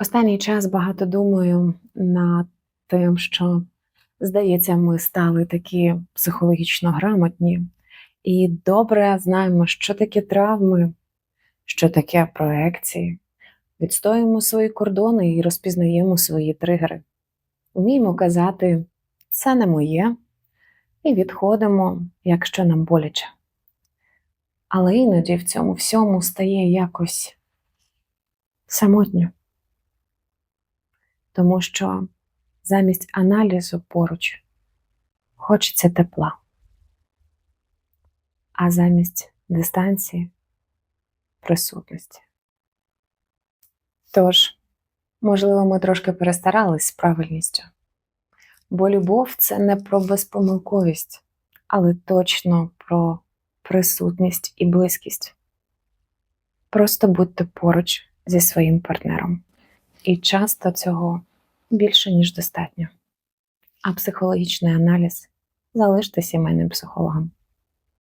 Останній час багато думаю над тим, що, здається, ми стали такі психологічно грамотні і добре знаємо, що таке травми, що таке проекції, відстоюємо свої кордони і розпізнаємо свої тригери. Вміємо казати це не моє, і відходимо, якщо нам боляче. Але іноді в цьому всьому стає якось самотньо тому що замість аналізу поруч хочеться тепла, а замість дистанції присутності. Тож, можливо, ми трошки перестарались з правильністю, бо любов це не про безпомилковість, але точно про присутність і близькість. Просто будьте поруч зі своїм партнером. І часто цього більше, ніж достатньо. А психологічний аналіз залиште сімейним психологам.